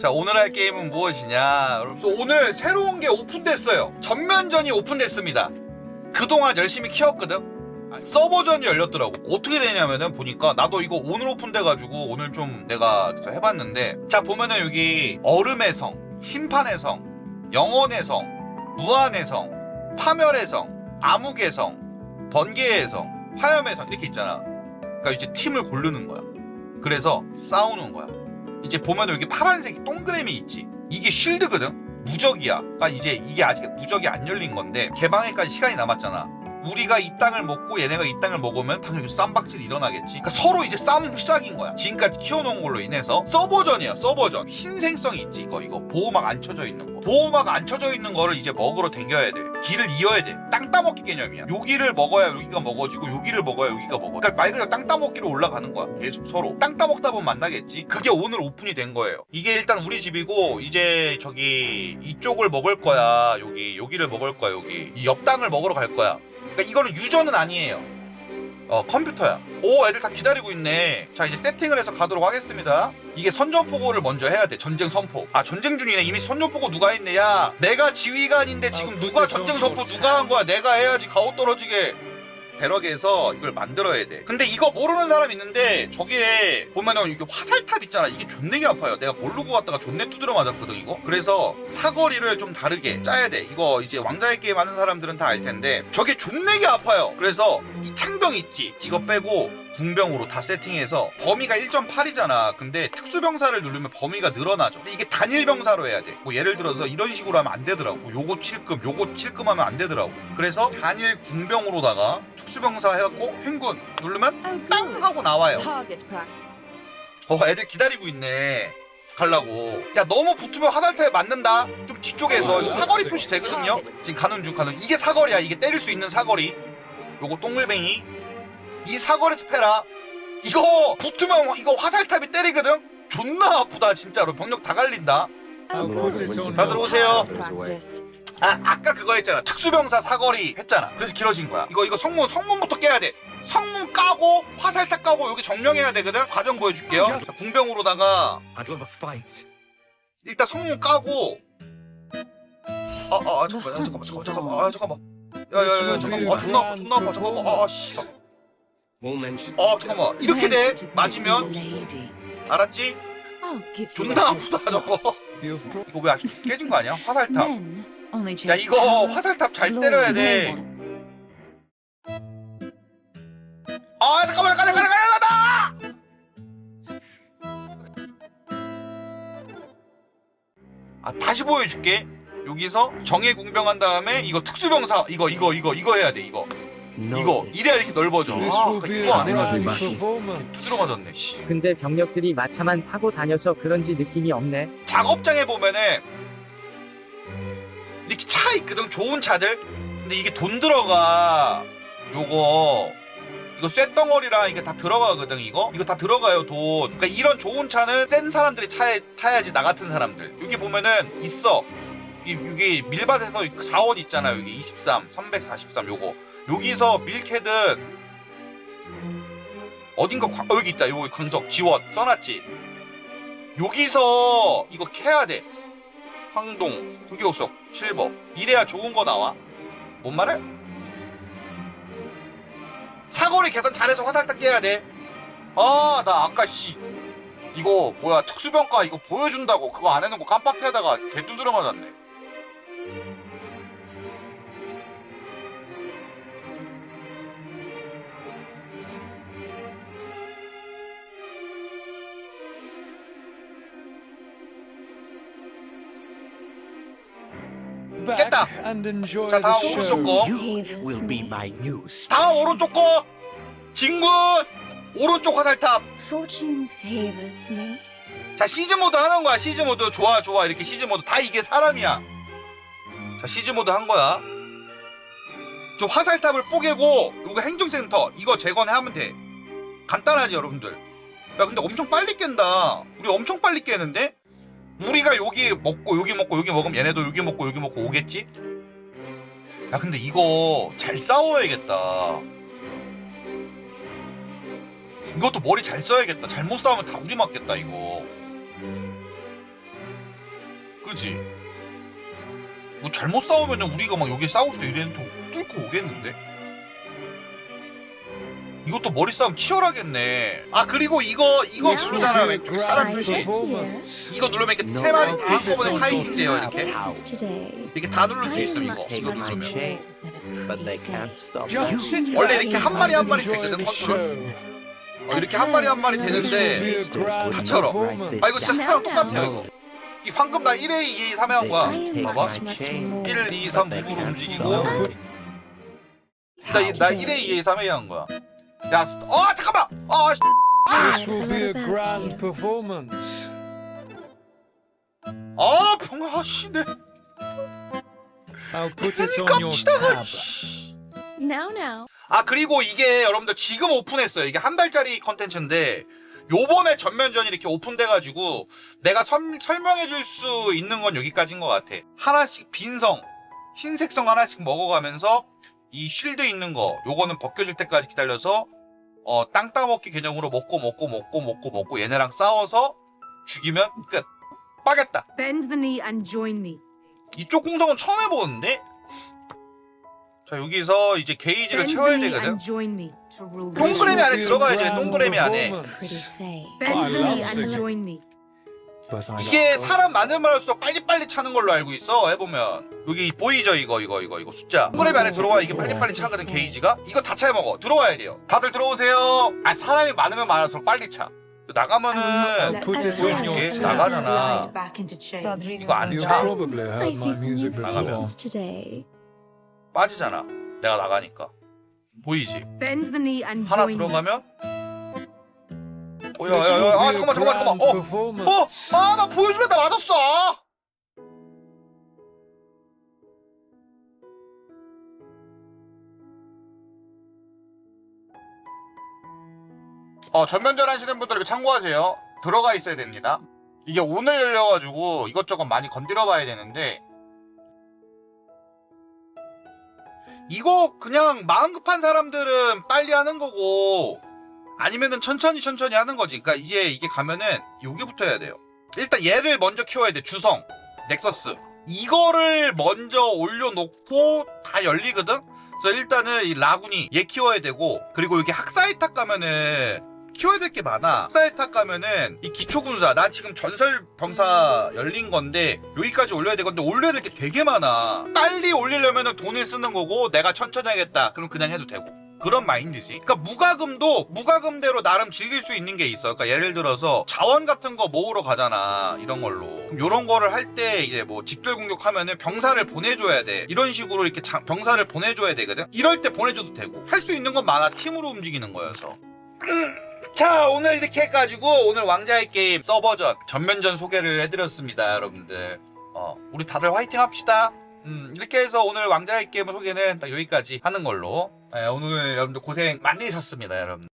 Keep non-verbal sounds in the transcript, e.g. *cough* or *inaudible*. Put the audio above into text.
자 오늘 할 게임은 무엇이냐? 여러분 그래서 오늘 새로운 게 오픈됐어요. 전면전이 오픈됐습니다. 그동안 열심히 키웠거든? 아, 서버전이 열렸더라고. 어떻게 되냐면은 보니까 나도 이거 오늘 오픈돼가지고 오늘 좀 내가 해봤는데 자 보면은 여기 얼음의 성 심판의 성 영원의 성 무한의 성 파멸의 성 암흑의 성 번개의 성 화염의 성 이렇게 있잖아 그러니까 이제 팀을 고르는 거야 그래서 싸우는 거야 이제 보면 여기 파란색이 동그라미 있지. 이게 쉴드거든. 무적이야. 그러니까 이제 이게 아직 무적이 안 열린 건데 개방에까지 시간이 남았잖아. 우리가 이 땅을 먹고 얘네가 이 땅을 먹으면 당연히 쌈박질이 일어나겠지. 그러니까 서로 이제 싸움 시작인 거야. 지금까지 키워놓은 걸로 인해서 서버전이야. 서버전. 흰생성이 있지. 이거 이거 보호막 안 쳐져 있는 거. 보호막 안 쳐져 있는 거를 이제 먹으러 댕겨야 돼. 길을 이어야 돼. 땅 따먹기 개념이야. 여기를 먹어야 여기가 먹어지고 여기를 먹어야 여기가 먹어. 그러니까 말 그대로 땅 따먹기로 올라가는 거야. 계속 서로 땅 따먹다 보면 만나겠지. 그게 오늘 오픈이 된 거예요. 이게 일단 우리 집이고 이제 저기 이쪽을 먹을 거야. 여기 여기를 먹을 거야. 여기 이 옆 땅을 먹으러 갈 거야. 그러니까 이거는 유저는 아니에요. 어 컴퓨터야. 오 애들 다 기다리고 있네. 자 이제 세팅을 해서 가도록 하겠습니다. 이게 선전포고를 먼저 해야 돼. 전쟁 선포. 아 전쟁 중이네. 이미 선전포고 누가 했네. 야 내가 지휘관인데 지금 아, 누가 그치, 전쟁 선포 참. 누가 한 거야? 내가 해야지 가오 떨어지게. 배럭에서 이걸 만들어야 돼. 근데 이거 모르는 사람 있는데 저기에 보면은 이게 화살탑 있잖아. 이게 존내게 아파요. 내가 모르고 갔다가 존내 두드려 맞았거든 이거. 그래서 사거리를 좀 다르게 짜야 돼. 이거 이제 왕자의 게임 하는 사람들은 다 알 텐데 저게 존내게 아파요. 그래서 이 창병 있지. 이거 빼고 궁병으로 다 세팅해서 범위가 1.8이잖아. 근데 특수병사를 누르면 범위가 늘어나죠. 근데 이게 단일 병사로 해야 돼. 뭐 예를 들어서 이런 식으로 하면 안 되더라고. 요거 7급, 요거 7급 하면 안 되더라고. 그래서 단일 궁병으로다가 특수병사 해갖고 행군 누르면 땅 good. 하고 나와요. 어, 애들 기다리고 있네. 가려고. 야, 너무 붙으면 화살타에 맞는다. 좀 뒤쪽에서 이거 사거리 표시 되거든요. 지금 가는 중 가는. 이게 사거리야. 이게 때릴 수 있는 사거리. 요거 동글뱅이. 이 사거리에서 패라. 이거 붙으면 이거 화살탑이 때리거든. 존나 아프다 진짜로. 병력 다 갈린다. Lord's good. its own 다들 오세요. 아, 아까 그거 했잖아. 특수병사 사거리 했잖아. 그래서 길어진 거야. 이거 이거 성문 성문부터 깨야 돼. 성문 까고 화살탑 까고 여기 정령해야 되거든. 과정 보여줄게요. 자, 궁병으로다가 a fight. 일단 성문 까고 아, 아, 아 잠깐만, 아, 잠깐만, 잠깐만, 잠깐만, 아, 잠깐만. 야, 야, 야, 야, 잠깐만, 아, 존나 아파, 존나 아파, 잠깐만, 아, 아, 씨, 아, 잠깐만, 이렇게 돼, 맞으면. 알았지? 존나 아프다, 저거. 이거 왜 아직 깨진 거 아니야? 화살탑. 야, 이거. 화살탑 잘 때려야 돼. 아, 잠깐만, 가자, 가자, 가자, 가자! 아, 다시 보여줄게. 여기서 정예 궁병한 다음에 이거 특수병사 이거 이거 이거 이거 해야 돼 이거 이거 이래야 이렇게 넓어져. This 아 이거 안 해가지고 grand 씨, 맞았네 씨. 근데 병력들이 마차만 타고 다녀서 그런지 느낌이 없네. 작업장에 보면은 이렇게 차 있거든 좋은 차들. 근데 이게 돈 들어가. 요거. 이거 쇳덩어리랑 이게 다 들어가거든 이거? 이거 다 들어가요 돈. 그러니까 이런 좋은 차는 센 사람들이 타야, 타야지 나 같은 사람들. 여기 보면은 있어 이, 여기 밀밭에서 자원 있잖아 여기 23 343 요거 여기서 밀캐든 어딘가 광- 어, 여기 있다 여기 광석 지원 써놨지 여기서 이거 캐야 돼. 황동, 흑요석, 실버. 이래야 좋은 거 나와. 뭔 말해? 사거리 계산 잘해서 화살딱 깨야 돼. 아, 나 아까 씨. 이거 뭐야 특수병과 이거 보여준다고 그거 안 해놓고 깜빡하다가 개 두드려 맞았네. 깼다. 자, 다음 show. 오른쪽 거. Save will be me. my new 다음 spice. 오른쪽 거. 진군. 오른쪽 화살탑. Fortune favors me. 자 시즈 모드 하는 거야 시즈 모드 좋아 좋아 이렇게 시즈 모드 다 이게 사람이야 자 시즈 모드 한 거야 저 화살탑을 뽀개고 이거 행정센터 이거 재건하면 돼 간단하지 여러분들 야 근데 엄청 빨리 깬다 우리 엄청 빨리 깨는데 우리가 여기 먹고 여기 먹고 여기 먹으면 얘네도 여기 먹고 여기 먹고 오겠지 야 근데 이거 잘 싸워야겠다 이것도 머리 잘 써야겠다. 잘못 싸우면 다 우리 맞겠다 이거. 그지? 뭐 잘못 싸우면 우리가 막 여기 싸울 수도 이랬는데 뚫고 오겠는데? 이것도 머리 싸움 치열하겠네. 아 그리고 이거 이거 누르잖아 왼쪽 사람 표시. 이거 누르면 이렇게 세 마리 다 한꺼번에 카이팅 돼요 이렇게. 이렇게 다 누를 수 있어 이거. 이거 누르면. 원래 이렇게 한 마리 한 마리 되거든 컨트롤. 어, 이렇게 한 마리 한 마리 되는데 다처럼. 아 이거 진짜 스타랑 똑같아요 이거. 이 방금 나 1A, 2A, 3A 한 거야. 봐봐. much, much more. 1, 2, 3, They 9로 can't 움직이고 나, 이- 나 1A, 2A, 3A 한 거야. 야, 스- 어 잠깐만. 아, 씨. This will be a grand performance. 아 병아 씨, 내 I'll put it on your tab. 씨. Now, now. 아 그리고 이게 여러분들 지금 오픈했어요. 이게 한 달짜리 컨텐츠인데 요번에 전면전이 이렇게 오픈돼가지고 내가 설, 설명해줄 수 있는 건 여기까지인 것 같아. 하나씩 빈성, 흰색성 하나씩 먹어가면서 이 쉴드 있는 거 요거는 벗겨질 때까지 기다려서 어, 땅 따먹기 개념으로 먹고 먹고 먹고 먹고 먹고 얘네랑 싸워서 죽이면 끝. 빠겠다. Bend the knee and join me. 이쪽 공성은 처음 해보는데? 자 여기서 이제 게이지를 Bend the 채워야 knee 되거든. and join me to rule the This 동그라미 안에 들어가야지, 동그라미 안에. Pretty. Bend the knee and join me. 이게. 사람 많으면 할수록 빨리빨리 차는 걸로 알고 있어 해보면 여기 보이죠 이거 이거 이거 이거 숫자 동그라미 안에 들어와 이게 빨리빨리 차거든 게이지가 이거 다 차야 먹어 들어와야 돼요 다들 들어오세요 아 사람이 많으면 많을수록 빨리 차 나가면은 보여줄게. on your tab. 나가잖아 Back into chains. 이거 안 You've 차. probably I heard see my some new music before. faces today. 빠지잖아 내가 나가니까 보이지 하나. 들어가면 어 야 야 야 아 be a 잠깐만 잠깐만 잠깐만. performance. 어어 아 나 보여줄래? 나 맞았어. 어 전면전 하시는 분들 이거 참고하세요. 들어가 있어야 됩니다. 이게 오늘 열려가지고 이것저것 많이 건드려 봐야 되는데. 이거 그냥 마음 급한 사람들은 빨리 하는 거고 아니면은 천천히 천천히 하는 거지. 그러니까 이게 이게 가면은 요게 붙어야 돼요. 일단 얘를 먼저 키워야 돼. 주성, 넥서스. 이거를 먼저 올려놓고 다 열리거든. 그래서 일단은 이 라군이 얘 키워야 되고 그리고 여기 학사의 탑 가면은 키워야 될 게 많아. 학사의 탑 가면은 이 기초군사 나 지금 전설 병사 열린 건데 여기까지 올려야 되건데 올려야 될 게 되게 많아. 빨리 올리려면은 돈을 쓰는 거고 내가 천천히 하겠다. 그럼 그냥 해도 되고. 그런 마인드지. 그러니까 무과금도 무과금대로 나름 즐길 수 있는 게 있어. 그러니까 예를 들어서 자원 같은 거 모으러 가잖아. 이런 걸로. 그럼 이런 거를 할 때 이제 뭐 집결 공격하면은 병사를 보내줘야 돼. 이런 식으로 이렇게 자- 병사를 보내줘야 되거든. 이럴 때 보내줘도 되고. 할 수 있는 건 많아. 팀으로 움직이는 거여서. *clears throat* 자 오늘 이렇게 해가지고 오늘 왕자의 게임 서버전 전면전 소개를 해드렸습니다 여러분들 어 우리 다들 화이팅 합시다 음 이렇게 해서 오늘 왕자의 게임 소개는 딱 여기까지 하는 걸로 예, 오늘 여러분들 고생 많으셨습니다 여러분들